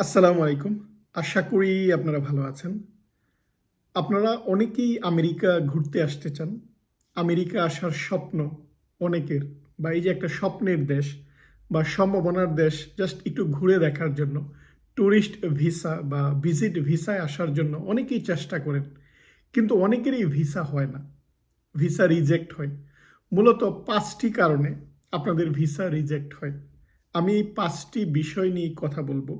আসসালামু আলাইকুম। আশা করি আপনারা ভালো আছেন। আপনারা অনেকেই আমেরিকা ঘুরতে আসতে চান। আমেরিকা আসার স্বপ্ন অনেকের বা এই যে একটা স্বপ্নের দেশ বা সম্ভাবনার দেশ জাস্ট একটু ঘুরে দেখার জন্য ট্যুরিস্ট ভিসা বা ভিজিট ভিসায় আসার জন্য অনেকেই চেষ্টা করেন। কিন্তু অনেকেরই ভিসা হয় না। ভিসা রিজেক্ট হয়। মূলত পাঁচটি কারণে আপনাদের ভিসা রিজেক্ট হয়। আমি এই পাঁচটি বিষয় নিয়ে কথা বলব।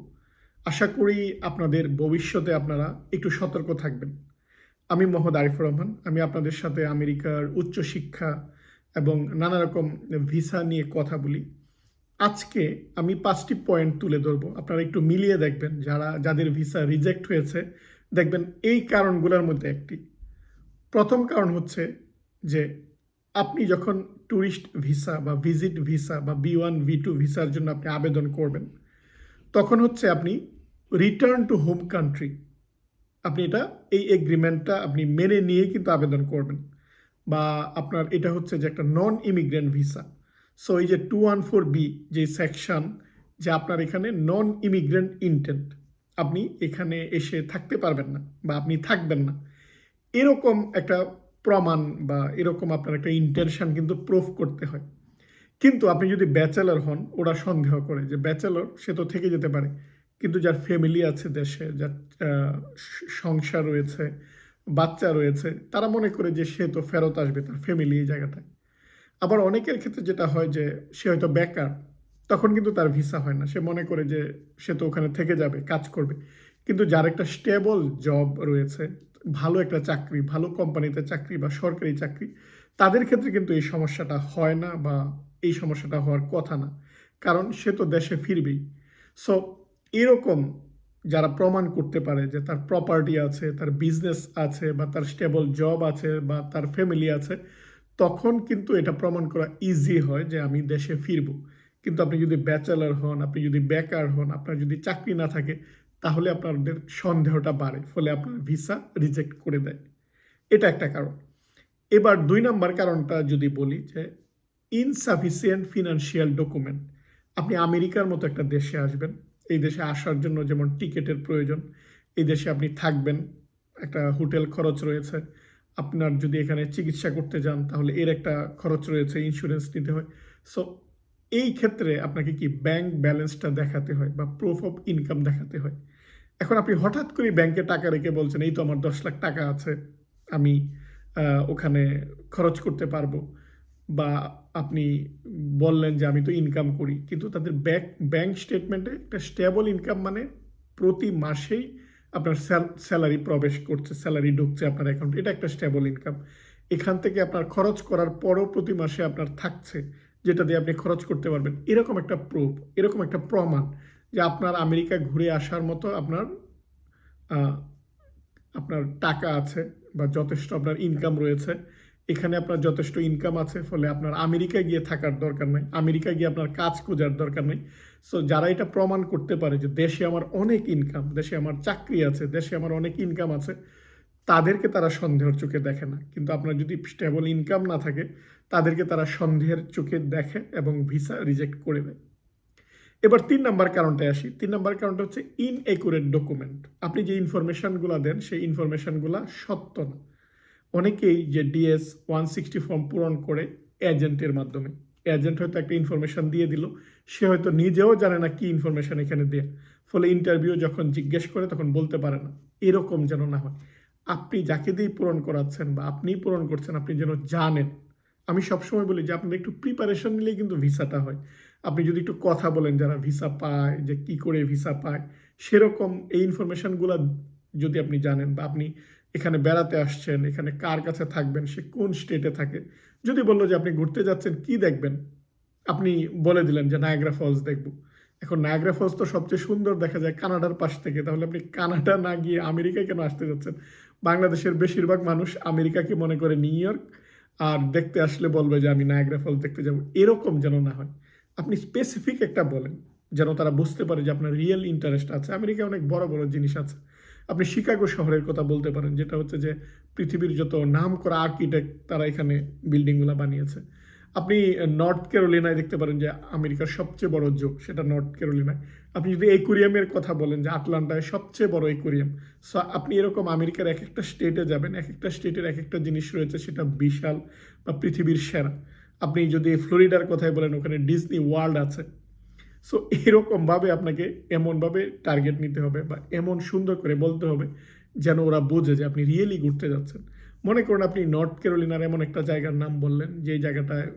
আশা করি আপনাদের ভবিষ্যতে আপনারা একটু সতর্ক থাকবেন। আমি মোহাম্মদ আরিফুর রহমান, আমি আপনাদের সাথে আমেরিকার উচ্চশিক্ষা এবং নানা রকম ভিসা নিয়ে কথা বলি। আজকে আমি পাঁচটি পয়েন্ট তুলে ধরবো। আপনারা একটু মিলিয়ে দেখবেন, যারা, যাদের ভিসা রিজেক্ট হয়েছে, দেখবেন এই কারণগুলোর মধ্যে একটি। প্রথম কারণ হচ্ছে যে, আপনি যখন ট্যুরিস্ট ভিসা বা ভিজিট ভিসা বা বি ওয়ান ভি টু ভিসার জন্য আপনি আবেদন করবেন, তখন হচ্ছে আপনি রিটার্ন টু হোম কান্ট্রি আপনি এটা, এই এগ্রিমেন্টটা আপনি মেনে নিয়ে কিন্তু আবেদন করবেন। বা আপনার এটা হচ্ছে যে একটা নন ইমিগ্রেন্ট ভিসা সো এই যে টু ওয়ান ফোর বি যে সেকশন যে আপনার এখানে নন ইমিগ্রেন্ট ইন্টেন্ট আপনি এখানে এসে থাকতে পারবেন না বা আপনি থাকবেন না। এরকম একটা প্রমাণ বা এরকম আপনার একটা ইন্টেনশন কিন্তু প্রুফ করতে হয়। কিন্তু আপনি যদি ব্যাচেলর হন, ওরা সন্দেহ করে যে ব্যাচেলর সে তো থেকে যেতে পারে। কিন্তু যার ফ্যামিলি আছে দেশে, যার সংসার রয়েছে, বাচ্চা রয়েছে, তারা মনে করে যে সে তো ফেরত আসবে তার ফ্যামিলি এই জায়গাটায়। আবার অনেকের ক্ষেত্রে যেটা হয় যে সে হয়তো বেকার, তখন কিন্তু তার ভিসা হয় না। সে মনে করে যে সে তো ওখানে থেকে যাবে, কাজ করবে। কিন্তু যার একটা স্টেবল জব রয়েছে, ভালো একটা চাকরি, ভালো কোম্পানিতে চাকরি বা সরকারি চাকরি, তাদের ক্ষেত্রে কিন্তু এই সমস্যাটা হয় না বা এই সমস্যাটা হওয়ার কথা না। কারণ সে তো দেশে ফিরবেই। সো এরকম যারা প্রমাণ করতে পারে যে তার প্রপার্টি আছে, তার বিজনেস আছে বা তার স্টেবল জব আছে বা তার ফ্যামিলি আছে, তখন কিন্তু এটা প্রমাণ করা ইজি হয় যে আমি দেশে ফিরবো। কিন্তু আপনি যদি ব্যাচেলার হন, আপনি যদি বেকার হন, আপনার যদি চাকরি না থাকে, তাহলে আপনাদের সন্দেহটা বাড়ে, ফলে আপনার ভিসা রিজেক্ট করে দেয়। এটা একটা কারণ। এবার দুই নম্বর কারণটা যদি বলি যে ইনসাফিসিয়েন্ট ফিনান্সিয়াল ডকুমেন্ট আপনি আমেরিকার মতো একটা দেশে আসবেন এই দেশে আসার জন্য যেমন টিকিটের প্রয়োজন, এই দেশে আপনি থাকবেন, একটা হোটেল খরচ রয়েছে। আপনার যদি এখানে চিকিৎসা করতে যান, তাহলে এর একটা খরচ রয়েছে ইন্স্যুরেন্স নিতে হয়। সো এই ক্ষেত্রে আপনাকে কি ব্যাংক ব্যালেন্সটা দেখাতে হয় বা প্রুফ অফ ইনকাম দেখাতে হয়? এখন আপনি হঠাৎ করে ব্যাংকে টাকা রেখে বলছেন, এই তো আমার দশ লাখ টাকা আছে, আমি ওখানে খরচ করতে পারব। বা আপনি বললেন যে আমি তো ইনকাম করি, কিন্তু তাদের ব্যাংক ব্যাংক স্টেটমেন্টে একটা স্টেবল ইনকাম মানে প্রতি মাসেই আপনার স্যালারি প্রবেশ করছে স্যালারি ঢুকছে আপনার অ্যাকাউন্টে এটা একটা স্টেবল ইনকাম এখান থেকে আপনার খরচ করার পরও প্রতি মাসে আপনার থাকছে, যেটা দিয়ে আপনি খরচ করতে পারবেন। এরকম একটা প্রুফ এরকম একটা প্রমাণ যে আপনার আমেরিকা ঘুরে আসার মতো আপনার আপনার টাকা আছে বা যথেষ্ট আপনার ইনকাম রয়েছে। এখানে আপনার যথেষ্ট ইনকাম আছে, ফলে আপনার আমেরিকায় গিয়ে থাকার দরকার নেই, আমেরিকায় গিয়ে আপনার কাজ খোঁজার দরকার নেই। সো যারা এটা প্রমাণ করতে পারে যে দেশে আমার অনেক ইনকাম দেশে আমার চাকরি আছে, দেশে আমার অনেক ইনকাম আছে, তাদেরকে তারা সন্দেহের চোখে দেখে না। কিন্তু আপনার যদি স্টেবল ইনকাম না থাকে, তাদেরকে তারা সন্দেহের চোখে দেখে এবং ভিসা রিজেক্ট করে দেয় এবার তিন নাম্বার কারণটায় আসি। তিন নাম্বার কারণটা হচ্ছে ইন ইনএকুরেট ডকুমেন্ট আপনি যে ইনফরমেশনগুলো দেন, সেই ইনফরমেশনগুলো সত্য না। অনেকেই যে ডিএস ওয়ান সিক্সটি ফর্ম পূরণ করে এজেন্টের মাধ্যমে। এজেন্ট হয়তো একটা ইনফরমেশন দিয়ে দিল, সে হয়তো নিজেও জানে না কি ইনফরমেশন এখানে দেয়। ফলে ইন্টারভিউ যখন জিজ্ঞেস করে তখন বলতে পারে না, এরকম যেন না হয়। আপনি যাকে দিয়ে পূরণ করাচ্ছেন বা আপনিই পূরণ করছেন, আপনি যেন জানেন। আমি সবসময় বলি যে আপনাদের একটু প্রিপারেশন নিলেই কিন্তু ভিসাটা হয়। আপনি যদি একটু কথা বলেন, যারা ভিসা পায়, যে কি করে ভিসা পায়, সেরকম এই ইনফরমেশনগুলো যদি আপনি জানেন বা আপনি এখানে বেড়াতে আসছেন, এখানে কার কাছে থাকবেন, সে কোন স্টেটে থাকে? যদি বলল যে আপনি ঘুরতে যাচ্ছেন, কি দেখবেন? আপনি বলে দিলেন যে নায়াগ্রা ফলস দেখব। এখন নায়াগ্রা ফলস তো সবচেয়ে সুন্দর দেখা যায় কানাডার পাশ থেকে। তাহলে আপনি কানাডা না গিয়ে আমেরিকায় কেন আসতে যাচ্ছেন? বাংলাদেশের বেশিরভাগ মানুষ আমেরিকাকে মনে করে নিউ ইয়র্ক, আর দেখতে আসলে বলবে যে আমি নায়াগ্রা ফলস দেখতে যাব। এরকম যেন না হয়। আপনি স্পেসিফিক একটা বলেন, যেন তারা বুঝতে পারে যে আপনার রিয়েল ইন্টারেস্ট আছে। আমেরিকায় অনেক বড় বড় জিনিস আছে। আপনি শিকাগো শহরের কথা বলতে পারেন, যেটা হচ্ছে যে পৃথিবীর যত নাম করা আর্কিটেক্ট তারা এখানে বিল্ডিংগুলো বানিয়েছে। আপনি নর্থ ক্যারোলিনায় দেখতে পারেন যে আমেরিকার সবচেয়ে বড় জো, সেটা নর্থ ক্যারোলিনায় আপনি যদি একুরিয়ামের কথা বলেন যে আটলান্টায় সবচেয়ে বড় একুরিয়াম সো আপনি এরকম আমেরিকার এক একটা স্টেটে যাবেন এক একটা স্টেটের এক একটা জিনিস রয়েছে, সেটা বিশাল বা পৃথিবীর সেরা। আপনি যদি ফ্লোরিডার কথাই বলেন, ওখানে ডিজনি ওয়ার্ল্ড আছে। সো এরকমভাবে আপনাকে এমনভাবে টার্গেট নিতে হবে বা এমন সুন্দর করে বলতে হবে যেন ওরা বোঝে যে আপনি রিয়েলি ঘুরতে যাচ্ছেন। মনে করুন আপনি নর্থ ক্যারোলিনার এমন একটা জায়গার নাম বললেন যে জায়গাটায়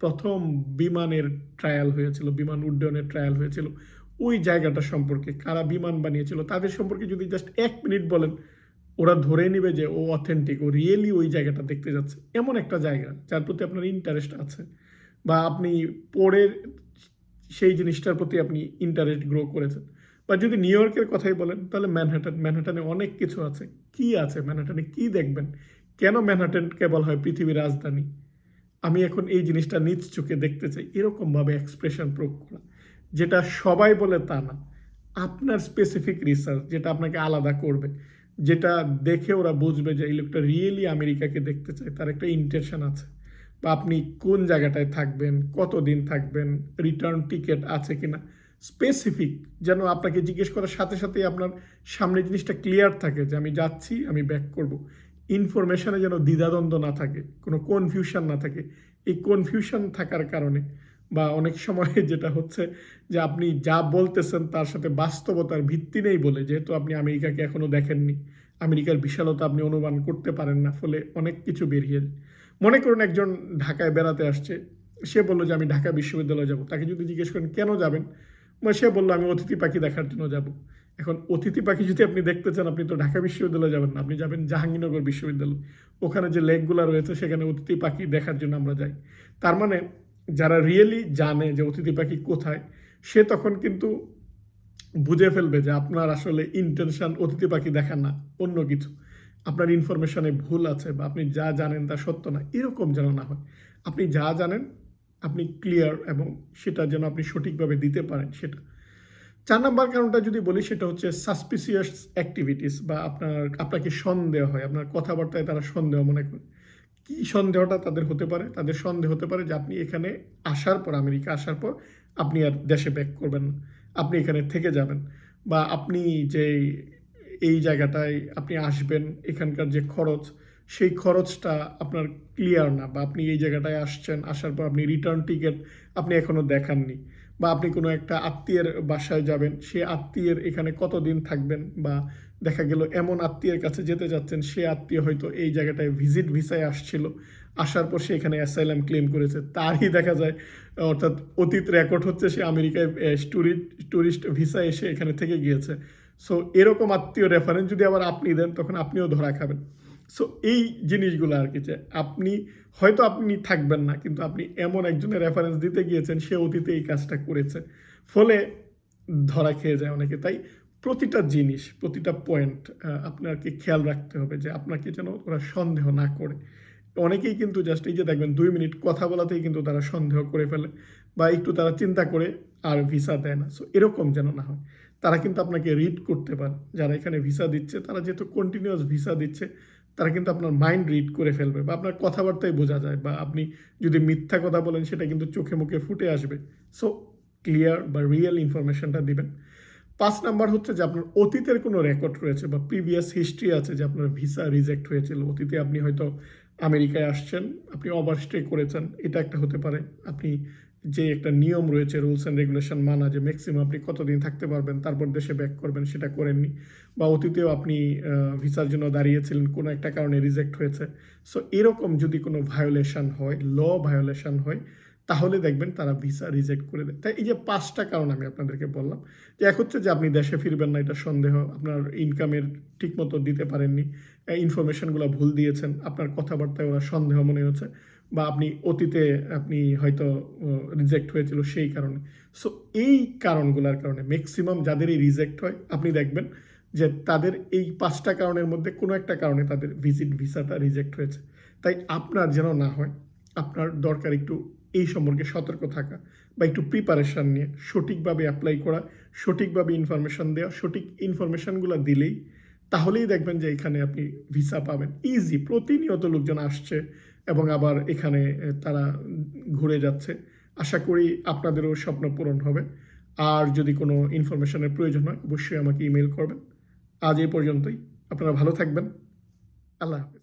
প্রথম বিমানের ট্রায়াল হয়েছিল, বিমান উড্ডয়নের ট্রায়াল হয়েছিল। ওই জায়গাটা সম্পর্কে কারা বিমান বানিয়েছিল তাদের সম্পর্কে যদি জাস্ট এক মিনিট বলেন, ওরা ধরে নেবে যে ও অথেন্টিক ও রিয়েলি ওই জায়গাটা দেখতে যাচ্ছে। এমন একটা জায়গা যার প্রতি আপনার ইন্টারেস্ট আছে। বা আপনি পড়ে সেই জিনিসটার প্রতি আপনি ইন্টারেস্ট গ্রো করেছেন। বা যদি নিউ ইয়র্কের কথাই বলেন, তাহলে ম্যানহাটন ম্যানহাটনে অনেক কিছু আছে। কি আছে ম্যানহাটনে কি দেখবেন? কেন ম্যানহাটনকে বলা হয় পৃথিবীর রাজধানী? আমি এখন এই জিনিসটা নিজ চোখে দেখতে চাই। এরকমভাবে এক্সপ্রেশন প্রয়োগ করা। যেটা সবাই বলে তা না। আপনার স্পেসিফিক রিসার্চ যেটা আপনাকে আলাদা করবে। যেটা দেখে ওরা বুঝবে যে এই লোকটা রিয়েলি আমেরিকাকে দেখতে চায়। তার একটা ইন্টেনশন আছে। বা আপনি কোন জায়গাটায় থাকবেন, কতদিন থাকবেন রিটার্ন টিকিট আছে কিনা? স্পেসিফিক যেন আপনাকে জিজ্ঞেস করার সাথে সাথেই আপনার সামনে জিনিসটা ক্লিয়ার থাকে যে আমি যাচ্ছি, আমি ব্যাক করব। ইনফরমেশনে যেন দ্বিধাদ্বন্দ্ব না থাকে, কোনো কনফিউশন না থাকে। এই কনফিউশন থাকার কারণে বা অনেক সময় যেটা হচ্ছে যে আপনি যা বলতেছেন তার সাথে বাস্তবতার ভিত্তি নেই বলে, যেহেতু আপনি আমেরিকাকে এখনও দেখেননি। আমেরিকার বিশালতা আপনি অনুমান করতে পারেন না, ফলে অনেক কিছু বেরিয়ে মনে করুন একজন ঢাকায় বেড়াতে আসছে, সে বলল যে আমি ঢাকা বিশ্ববিদ্যালয়ে যাব। তাকে যদি জিজ্ঞেস করেন, কেন যাবেন? সে বলল, আমি অতিথি পাখি দেখার জন্য যাব। এখন অতিথি পাখি যদি আপনি দেখতে চান, আপনি তো ঢাকা বিশ্ববিদ্যালয়ে যাবেন না। আপনি যাবেন জাহাঙ্গীরনগর বিশ্ববিদ্যালয়। ওখানে যে লেকগুলো রয়েছে, সেখানে অতিথি পাখি দেখার জন্য আমরা যাই। তার মানে যারা রিয়েলি জানে যে অতিথি পাখি কোথায়, সে তখন কিন্তু বুঝে ফেলবে যে আপনার আসলে ইন্টেনশন অতিথি পাখি দেখা না, অন্য কিছু। আপনার ইনফরমেশনে ভুল আছে বা আপনি যা জানেন তা সত্য না, এরকম যেন না হয়। আপনি যা জানেন, আপনি ক্লিয়ার এবং সেটা যেন আপনি সঠিকভাবে দিতে পারেন সেটা। চার নাম্বার কারণটা যদি বলি, সেটা হচ্ছে সাসপিসিয়াস অ্যাক্টিভিটিস বা আপনার, আপনাকে সন্দেহ হয়, আপনার কথাবার্তায় তারা সন্দেহ মনে করে। কি সন্দেহটা তাদের হতে পারে? তাদের সন্দেহ হতে পারে যে আপনি এখানে আসার পর, আমেরিকা আসার পর আপনি আর দেশে ব্যাক করবেন না। আপনি এখানে থেকে যাবেন বা আপনি যে এই জায়গাটায় আপনি আসবেন, এখানকার যে খরচ, সেই খরচটা আপনার ক্লিয়ার না বা আপনি এই জায়গাটায় আসছেন, আসার পর আপনি রিটার্ন টিকিট আপনি এখনও দেখাননি বা আপনি কোনো একটা আত্মীয়ের বাসায় যাবেন, সে আত্মীয়ের এখানে কতদিন থাকবেন বা দেখা গেল এমন আত্মীয়ের কাছে যেতে যাচ্ছেন, সে আত্মীয় হয়তো এই জায়গাটায় ভিজিট ভিসায় আসছিল, আসার পর সে এখানে অ্যাসাইলাম ক্লেম করেছে, তারই দেখা যায়, অর্থাৎ অতীত রেকর্ড হচ্ছে সে আমেরিকায় ট্যুরিস্ট ট্যুরিস্ট ভিসা এসে এখানে থেকে গিয়েছে। সো এরকম আত্মীয় রেফারেন্স যদি আবার আপনি দেন, তখন আপনিও ধরা খাবেন। সো এই জিনিসগুলো আর কি যে আপনি, হয়তো আপনি থাকবেন না, কিন্তু আপনি এমন একজনের রেফারেন্স দিতে গিয়েছেন, সে অতীতে এই কাজটা করেছে। ফলে ধরা খেয়ে যায় অনেকে। তাই প্রতিটা জিনিস, প্রতিটা পয়েন্ট আপনাকে খেয়াল রাখতে হবে যে আপনাকে যেন ওরা সন্দেহ না করে। অনেকেই কিন্তু জাস্ট এই যে দেখবেন, দুই মিনিট কথা বলাতেই কিন্তু তারা সন্দেহ করে ফেলে বা একটু তারা চিন্তা করে আর ভিসা দেয় না। সো এরকম যেন না হয়। তারা কিন্তু আপনাকে রিড করতে পারে। যারা এখানে ভিসা দিচ্ছে, তারা যেহেতু কন্টিনিউয়াস ভিসা দিচ্ছে, তারা কিন্তু আপনার মাইন্ড রিড করে ফেলবে বা আপনার কথাবার্তায় বোঝা যায় বা আপনি যদি মিথ্যা কথা বলেন, সেটা কিন্তু চোখে মুখে ফুটে আসবে। সো ক্লিয়ার বা রিয়েল ইনফরমেশনটা দিবেন। পাঁচ নাম্বার হচ্ছে যে আপনার অতীতের কোনো রেকর্ড রয়েছে বা প্রিভিয়াস হিস্ট্রি আছে যে আপনার ভিসা রিজেক্ট হয়েছিল। অতীতে আপনি হয়তো আমেরিকায় আসছেন, আপনি ওভারস্টে করেছেন, এটা একটা হতে পারে। আপনি যে একটা নিয়ম রয়েছে, রুলস অ্যান্ড রেগুলেশন মানা যে ম্যাক্সিমাম আপনি কতদিন থাকতে পারবেন, তারপর দেশে ব্যাক করবেন, সেটা করেননি। বা অতীতেও আপনি ভিসার জন্য দাঁড়িয়েছিলেন, কোনো একটা কারণে রিজেক্ট হয়েছে। সো এরকম যদি কোনো ভায়োলেশন হয় ল ভায়োলেশন হয় তাহলে দেখবেন তারা ভিসা রিজেক্ট করে দেয়। তাই এই যে পাঁচটা কারণ আমি আপনাদেরকে বললাম, যে এক হচ্ছে যে আপনি দেশে ফিরবেন না, এটা সন্দেহ, আপনার ইনকামের ঠিকমতো দিতে পারেননি ইনফরমেশনগুলো ভুল দিয়েছেন, আপনার কথাবার্তায় ওরা সন্দেহ মনে হচ্ছে, বা আপনি অতীতে আপনি হয়তো রিজেক্ট হয়েছিল সেই কারণে। সো এই কারণগুলোর কারণে ম্যাক্সিমাম যাদের এই রিজেক্ট হয়, আপনি দেখবেন যে তাদের এই পাঁচটা কারণের মধ্যে কোনো একটা কারণে তাদের ভিজিট ভিসাটা রিজেক্ট হয়েছে। তাই আপনার যেন না হয়, আপনার দরকার একটু এই সম্পর্কে সতর্ক থাকা বা একটু প্রিপারেশান নিয়ে সঠিকভাবে অ্যাপ্লাই করা, সঠিকভাবে ইনফরমেশান দেওয়া, সঠিক ইনফরমেশানগুলো দিলেই তাহলেই দেখবেন যে এখানে আপনি ভিসা পাবেন। ইজি প্রতিনিয়ত লোকজন আসছে এবং আবার এখানে তারা ঘুরে যাচ্ছে। আশা করি আপনাদেরও স্বপ্ন পূরণ হবে। আর যদি কোনো ইনফরমেশনের প্রয়োজন হয়, অবশ্যই আমাকে ইমেল করবেন। আজ এই পর্যন্তই। আপনারা ভালো থাকবেন। আল্লাহ হাফেজ।